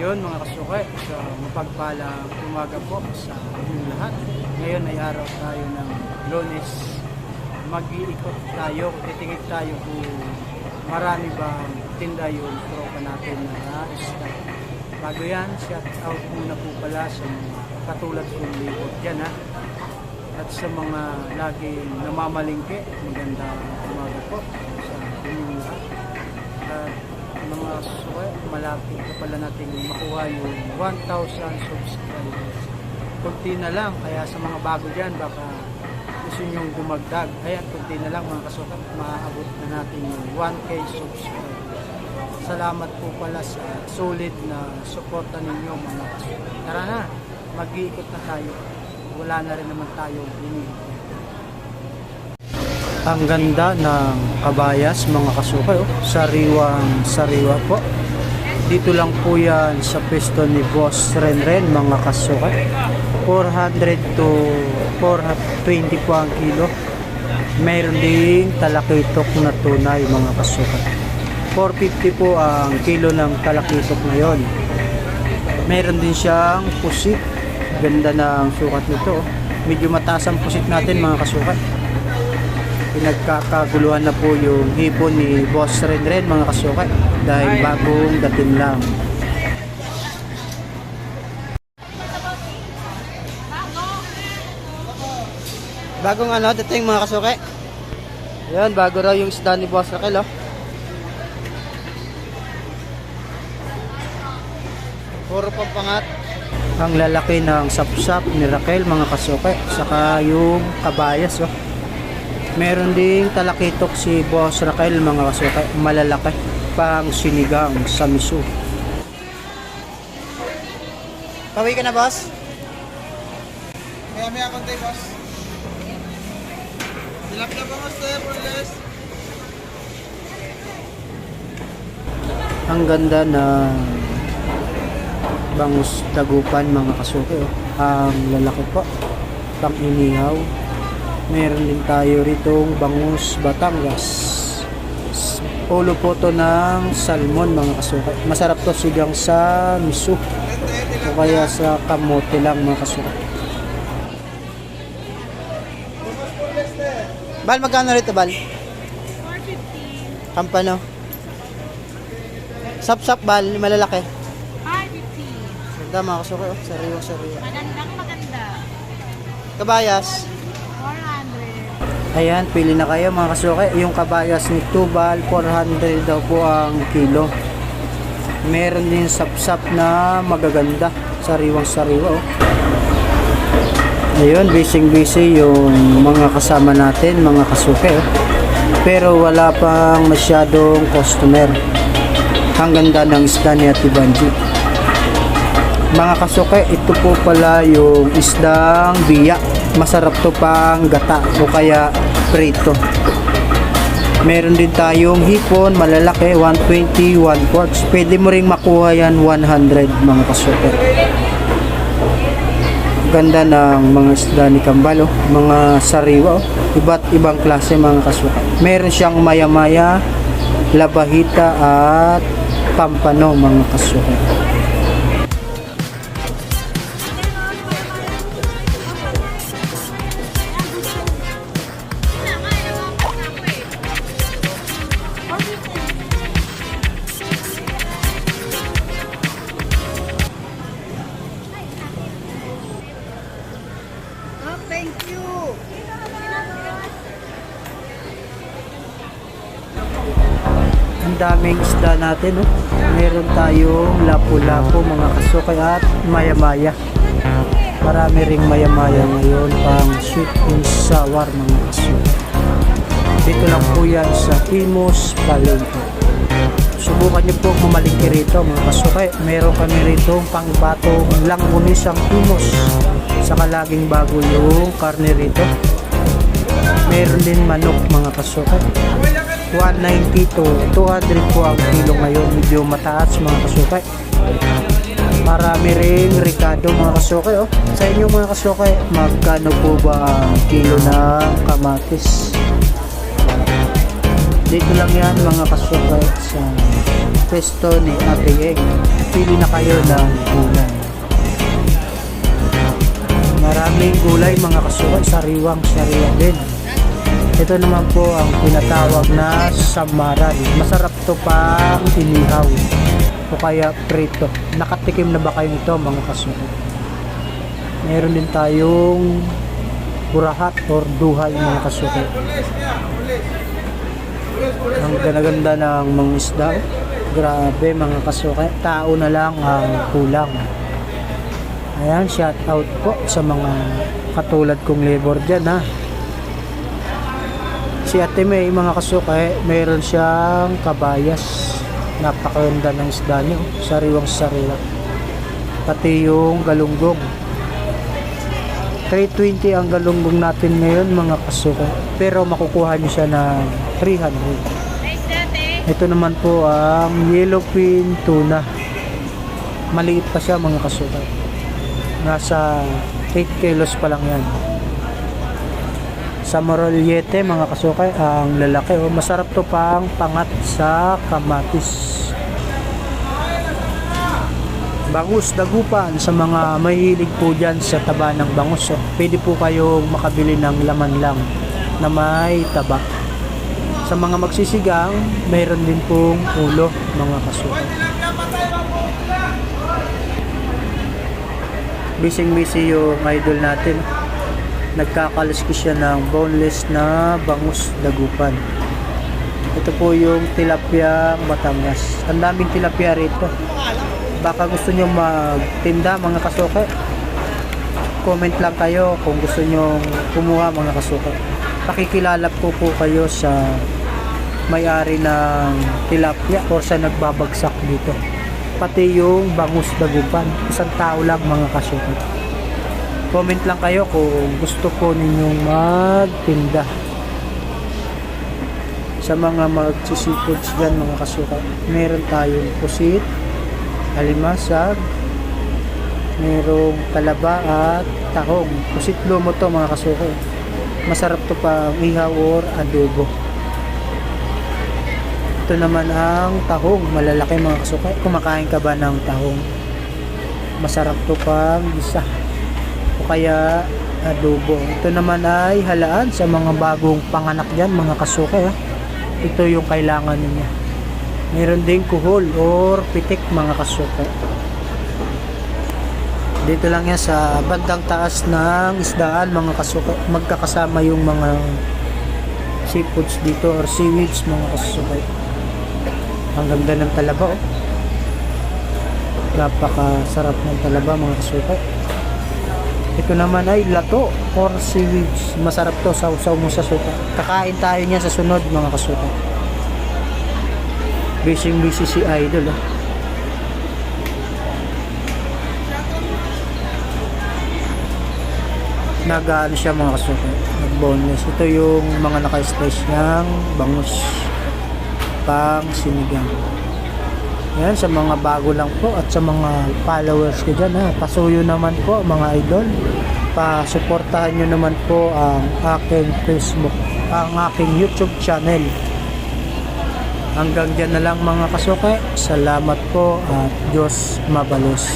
Ayun mga kasukay, so mapagpalang umaga po sa inyong lahat. Ngayon ay araw tayo ng lunes. Mag-iikot tayo, titingin tayo kung marami bang tinda yung tropa natin na stock. Bago yan, shout out muna po pala sa katulad kong libot dyan ha. At sa mga laging namamalingke, maganda umaga po mga malapit na pala natin makuha yung 1,000 subscribers. Kunti na lang, kaya sa mga bago dyan, baka gusto nyong dumagdag. Kaya kunti na lang mga kasukat, maaabot na natin yung 1K subscribers. Salamat po pala sa solid na suporta ninyo mga kasukat. Tara na, mag-iikot na tayo. Wala na rin naman tayong iniikot. Ang ganda ng kabayas mga kasukay, oh. sariwang sariwa po. Dito lang po yan sa pwesto ni Boss Renren mga kasukay. 400 to 420 po ang kilo. Mayroon ding talakitok na tunay mga kasukay. 450 po ang kilo ng talakitok ngayon. Meron din siyang pusit. Ganda ng sukat nito. oh. Medyo mataas ang pusit natin mga kasukay pinagkakaguluhan na po yung hipon ni Boss Renren mga kasukay dahil bagong dating lang. Bagong ano, dating mga kasukay. Yan, bago raw yung isda ni Boss Raquel, oh. Puro pampangat. Ang lalaki ng sapsap ni Raquel, mga kasukay. Saka yung kabayas, oh. Meron ding talakitok si Boss Raquel mga kasukay, malalaki pang sinigang sa miso. Pawi ka na boss? Maya maya konti, boss. Silap na boss? Porles. Ang ganda na bangus tagupan mga kasukay. Oh. Ang lalaki po, pang inihaw. Meron din tayo ritong bangus Batangas. Ulo po to ng salmon mga kasukay. Masarap to sigang sa miso. O kaya sa kamote lang mga kasukay. Bal, magkano rito, Bal? 450. Kampano? Sap-sap, Bal, malalaki. 550. Ganda mga kasukay, oh. Sariwa, sariwa. Magandang maganda. Kabayas. 400. Ayan, pili na kayo mga kasukay. Yung kabayas ni Tubal, 400 daw po ang kilo. Meron din sap-sap na magaganda. Sariwang sariwa, oh. Ayun, busy-busy yung mga kasama natin, mga kasukay, oh. Pero wala pang masyadong customer. Ang ganda ng isda ni Ate Banji. Mga kasuke, ito po pala yung isdang biya. Masarap to pang gata o kaya prito. Meron din tayong hipon, malalaki, 120, 1 quarts. Pwede mo ring makuha yan 100 mga kasuke. Ganda ng mga isda ni Kambalo, mga sariwa, oh. iba't ibang klase mga kasuke. Meron siyang maya-maya, labahita at pampano mga kasuke. Daming isda natin, oh. Meron tayong lapu-lapu, mga kasukay at maya-maya. Marami ring maya-maya ngayon pang sweet and sour, mga kasukay. Dito lang po yan sa Imos Palengke. Subukan niyo po mamalingki rito, mga kasukay. Meron kami rito pang batong langgunis ang Imos. Saka laging bago yung karne rito. Meron din manok, mga kasukay. 190 to 200 po ang kilo ngayon. Medyo mataas mga kasukay. Marami ring ricado mga kasukay. Oh. Sa inyo mga kasukay, magkano po ba ang kilo ng kamatis? Dito lang yan mga kasukay sa pwesto ni Ate Eng. Pili na kayo ng gulay. Maraming gulay mga kasukay, sariwang sariwa din. Ito naman po ang tinatawag na samaran. Masarap to pang inihaw o kaya prito. Nakatikim na ba kayo nito mga kasukay? Meron din tayong burahat or duhay mga kasukay. Ang ganda-ganda ng mga isda. Grabe mga kasukay. Tao na lang ang kulang. Ayan, shout out po sa mga katulad kong labor dyan ha. Si Ate May, mga kasukay, mayroon siyang kabayas. Napakaganda ng isda niyo. Sariwang sariwa. Pati yung galunggong. 320 ang galunggong natin ngayon mga kasukay. Pero makukuha niyo siya ng 300. Nice dati. Ito naman po ang yellowfin tuna. Maliit pa siya mga kasukay. Nasa 8 kilos pa lang yan. Sa Morollete mga kasukay, ang lalaki. Oh, masarap to pang pangat sa kamatis. Bangus, dagupan sa mga mahilig po dyan sa taba ng bangus. Oh. Pwede po kayong makabili ng laman lang na may taba. Sa mga magsisigang, mayroon din pong ulo, mga kasukay. Bising-busy yung idol natin. Nagkakaliski siya ng boneless na bangus dagupan. Ito po yung tilapia Batangas. Ang daming tilapia rito. Baka gusto nyo magtinda mga kasukay. Comment lang kayo kung gusto nyo kumuha mga kasukay. Pakikilala po po kayo sa may-ari ng tilapia or sa nagbabagsak dito. Pati yung bangus dagupan. Isang tao lang mga kasukay. Comment lang kayo kung gusto po ninyong magtinda. Sa mga magsisipods dyan mga kasukay. Meron tayong pusit, alimasag, merong talaba at tahong. Pusit lumo to mga kasukay. Masarap to pa ihaw or adobo. Ito naman ang tahong, malalaki mga kasukay. Kumakain ka ba ng tahong? Masarap to pang isa. Kaya adobo. Ito naman ay halaan sa mga bagong panganak dyan, mga kasukay. Ha? Ito yung kailangan niya. Meron ding kuhol or pitik mga kasukay. Dito lang yan sa bandang taas ng isdaan mga kasukay. Magkakasama yung mga seafoods dito or seaweeds mga kasukay. Ang ganda ng talaba oh. Napakasarap ng talaba mga kasukay. Ito naman ay lato or seaweeds. Masarap to sa usaw mo sa suka. Kakain tayo niya sa sunod mga kasuka. Busy busy si Idol. Oh. Nagaan siya mga kasuka. Nag-boneless. Ito yung mga naka-slice niyang bangus. Pang sinigang. Yan, sa mga bago lang po at sa mga followers ko dyan ha. Pasuyo naman po mga idol. Pa-suportahan nyo naman po ang aking Facebook, ang aking YouTube channel. Hanggang dyan na lang mga kasuke. Salamat po at Diyos mabalos.